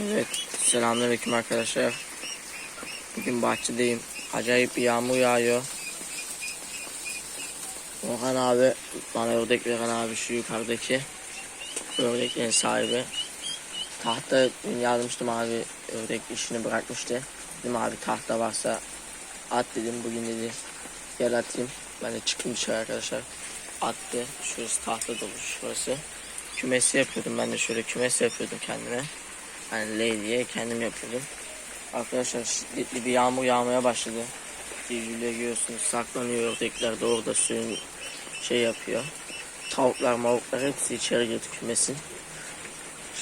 Evet, selamünaleyküm arkadaşlar. Bugün bahçedeyim. Acayip bir yağmur yağıyor. Orhan abi, bana ördek veren abi şu yukarıdaki. Ördeklerin sahibi. Tahta yazmıştım abi, ördek işini bırakmıştı. Dedim abi tahta varsa at dedim. Bugün dedi gel atayım. Ben de çıktım dışarı arkadaşlar. Attı. Şurası tahta dolu şurası. Kümesi yapıyordum ben de şöyle kümes yapıyordum kendime. Hani Lady'ye kendim yapıyordum. Arkadaşlar şiddetli bir yağmur yağmaya başladı. Civcivleri görüyorsunuz saklanıyor ördekler de orada suyun şey yapıyor. Tavuklar mavuklar hepsi içeri girdi kümesin.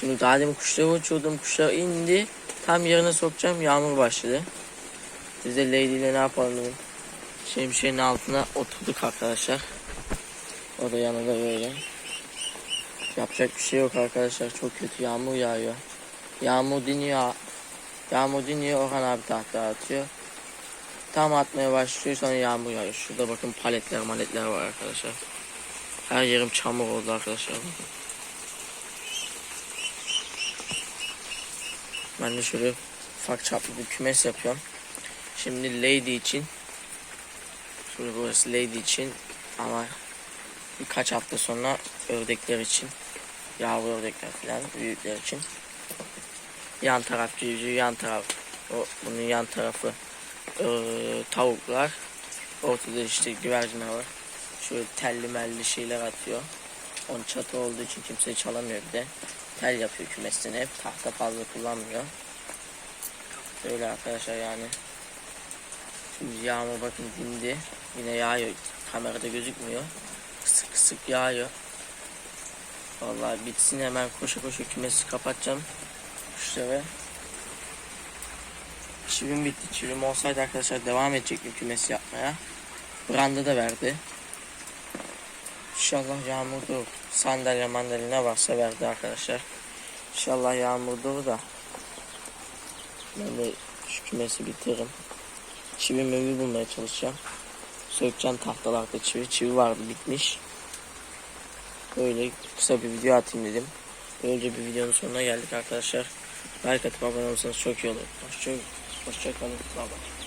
Şimdi daha demin kuşları uçurdum kuşlar indi. Tam yerine sokacağım yağmur başladı. Biz de Lady ile ne yapalım dedim. Şemsiyenin altına oturduk arkadaşlar. O da yanında böyle. Yapacak bir şey yok arkadaşlar. Çok kötü yağmur yağıyor. Yağmur diniyor. Yağmur diniyor. Orhan abi tahta atıyor. Tam atmaya başlıyor sonra yağmur yağıyor. Şurada bakın paletler maletler var arkadaşlar. Her yerim çamur oldu arkadaşlar. Ben de şöyle ufak çaplı bir kümes yapıyorum. Şimdi lady için Şurada burası lady için ama birkaç hafta sonra ördekler için yavru ördekler falan büyükler için yan taraf civciv yan taraf o bunun yan tarafı e, tavuklar. Ortada işte güvercinler var. Şöyle telli melli şeyler atıyor. Onun çatı olduğu için kimse çalamıyor bir de. Tel yapıyor kümesini. Hep tahta fazla kullanmıyor. Böyle arkadaşlar yani. Şimdi yağmur bakın dindi. Yine yağıyor. Kamerada gözükmüyor. Kısık kısık yağıyor. Vallahi bitsin hemen. Koşa koşa kümesi kapatacağım. Kuşları. Çivim bitti. Çivim olsaydı arkadaşlar devam edecektim kümesi yapmaya. Branda da verdi. İnşallah yağmur durur. Sandalye mandalye ne varsa verdi arkadaşlar. İnşallah yağmur durur da. Ben de şu kümesi bitiririm. Çivi mevi bulmaya çalışacağım. Sökeceğim tahtalarda çivi. Çivi vardı bitmiş. Böyle kısa bir video atayım dedim. Böylece bir videonun sonuna geldik arkadaşlar. Like atıp abone olursanız çok iyi olur. Hoşça, hoşça. Bye bye.